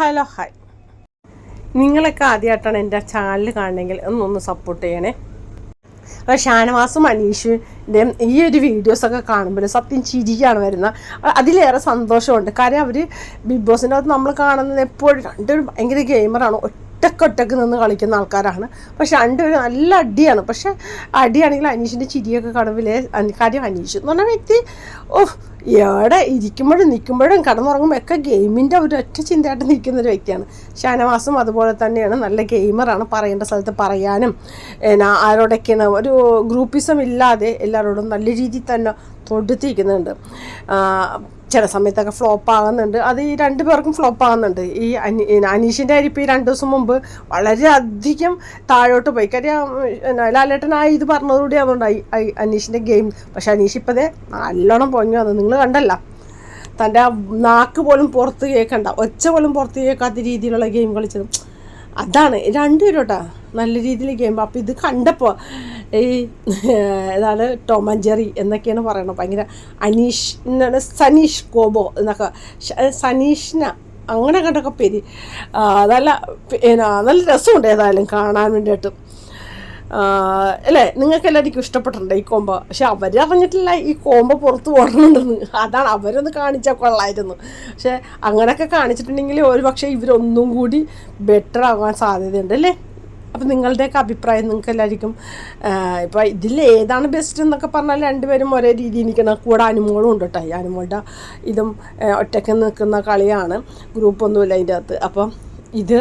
Hello hi നിങ്ങളൊക്കെ ആദ്യമായിട്ടാണ് എന്റെ ചാനൽ കാണണമെങ്കിൽ ഒന്നൊന്ന് സപ്പോർട്ട് ചെയ്യണേ. അപ്പോൾ ഷാനവാസും അനീഷിന്റെ ഈ ഒരു വീഡിയോസൊക്കെ കാണുമ്പോൾ സത്യം ചിരിയാണ് വരുന്നത് അതിലേറെ സന്തോഷമുണ്ട്. കാര്യം അവർ ബിഗ് ബോസിന്റെ അകത്ത് നമ്മൾ കാണുന്നത് എപ്പോഴും രണ്ടുപേരും ഭയങ്കര ഗെയിമറാണ് ഒറ്റക്കൊറ്റക്ക് നിന്ന് കളിക്കുന്ന ആൾക്കാരാണ്. പക്ഷെ രണ്ടുപേരും നല്ല അടിയാണ്. പക്ഷെ അടിയാണെങ്കിൽ അനീഷിന്റെ ചിരിയൊക്കെ കടവിലെ കാര്യം അനീഷ് എന്ന് പറഞ്ഞ വ്യക്തി ഓ എവിടെ ഇരിക്കുമ്പോഴും നിൽക്കുമ്പോഴും കടന്നുറങ്ങുമ്പോൾ ഒക്കെ ഗെയിമിന്റെ ഒരു ഒറ്റ ചിന്തയായിട്ട് നിൽക്കുന്ന ഒരു വ്യക്തിയാണ്. ഷാനവാസും അതുപോലെ തന്നെയാണ്. നല്ല ഗെയിമറാണ് പറയേണ്ട സ്ഥലത്ത് പറയാനും എന്നാ ആരോടൊക്കെയാണ് ഒരു ഗ്രൂപ്പിസം ഇല്ലാതെ എല്ലാവരോടും നല്ല രീതിയിൽ തന്നെ തൊടുത്തിരിക്കുന്നുണ്ട്. ചില സമയത്തൊക്കെ ഫ്ലോപ്പ് ആകുന്നുണ്ട്. അത് ഈ രണ്ട് പേർക്കും ഫ്ലോപ്പ് ആകുന്നുണ്ട്. ഈ അനി അനീഷിന്റെ കാര്യം ഇപ്പോൾ ഈ രണ്ട് ദിവസം മുമ്പ് വളരെയധികം താഴോട്ട് പോയി. കാര്യം ആ ഇത് പറഞ്ഞതോടുകൂടി അതുകൊണ്ടായി അനീഷിന്റെ ഗെയിം പക്ഷെ അനീഷ് ഇപ്പതേ നല്ലോണം പൊങ്ങി വന്നത് നിങ്ങൾ കണ്ടല്ല. തന്റെ നാക്ക് പോലും പുറത്ത് കേൾക്കണ്ട. ഒച്ച പോലും പുറത്ത് കേൾക്കാത്ത രീതിയിലുള്ള ഗെയിം കളിച്ചതും. അതാണ്. രണ്ടുപേരും കേട്ടോ നല്ല രീതിയിൽ ഗെയിം അപ്പോൾ ഇത് കണ്ടപ്പോൾ ഈ ഏതാണ് ടോം ആൻഡ് ജെറി എന്നൊക്കെയാണ് പറയണത് ഭയങ്കര അനീഷ് എന്നാണ് സനീഷ് കോബോ എന്നൊക്കെ. സനീഷിന അങ്ങനെ കണ്ടൊക്കെ പേര്. നല്ല നല്ല രസമുണ്ട് ഏതായാലും കാണാൻ വേണ്ടിയിട്ട്. അല്ലേ? നിങ്ങൾക്ക് എല്ലാവർക്കും ഇഷ്ടപ്പെട്ടിട്ടുണ്ട് ഈ കോമ്പ പക്ഷെ അവർ അറിഞ്ഞിട്ടില്ല ഈ കോമ്പ പുറത്ത് പോകണമെന്ന് അതാണ് അവരൊന്ന് കാണിച്ചാൽ കൊള്ളായിരുന്നു. പക്ഷെ അങ്ങനെയൊക്കെ കാണിച്ചിട്ടുണ്ടെങ്കിൽ ഒരു പക്ഷേ ഇവരൊന്നും കൂടി ബെറ്റർ ആകാൻ സാധ്യതയുണ്ട് അല്ലേ? അപ്പം നിങ്ങളുടെയൊക്കെ അഭിപ്രായം നിങ്ങൾക്ക് എല്ലാവർക്കും ഇപ്പോൾ ഇതിൽ ഏതാണ് ബെസ്റ്റ് എന്നൊക്കെ പറഞ്ഞാൽ രണ്ടുപേരും ഒരേ രീതിയിൽ നിൽക്കണം കൂടെ അനുമോളും ഉണ്ട് കേട്ടോ. ഈ അനുമോളുടെ ഇതും ഒറ്റയ്ക്ക് നിൽക്കുന്ന കളിയാണ്. ഗ്രൂപ്പൊന്നുമില്ല അതിന്റെ അകത്ത്. അപ്പം ഇത്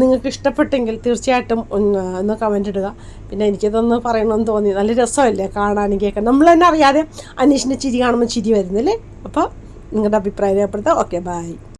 നിങ്ങൾക്ക് ഇഷ്ടപ്പെട്ടെങ്കിൽ തീർച്ചയായിട്ടും ഒന്ന് കമന്റ് ഇടുക. പിന്നെ എനിക്കിതൊന്ന് പറയണമെന്ന് തോന്നി. നല്ല രസമല്ലേ കാണാനും കേൾക്കാൻ. നമ്മൾ തന്നെ അറിയാതെ അനീഷിന്റെ ചിരി കാണുമ്പോൾ ചിരി വരുന്നില്ലേ? അപ്പോൾ നിങ്ങളുടെ അഭിപ്രായം രേഖപ്പെടുത്താം ഓക്കെ ബൈ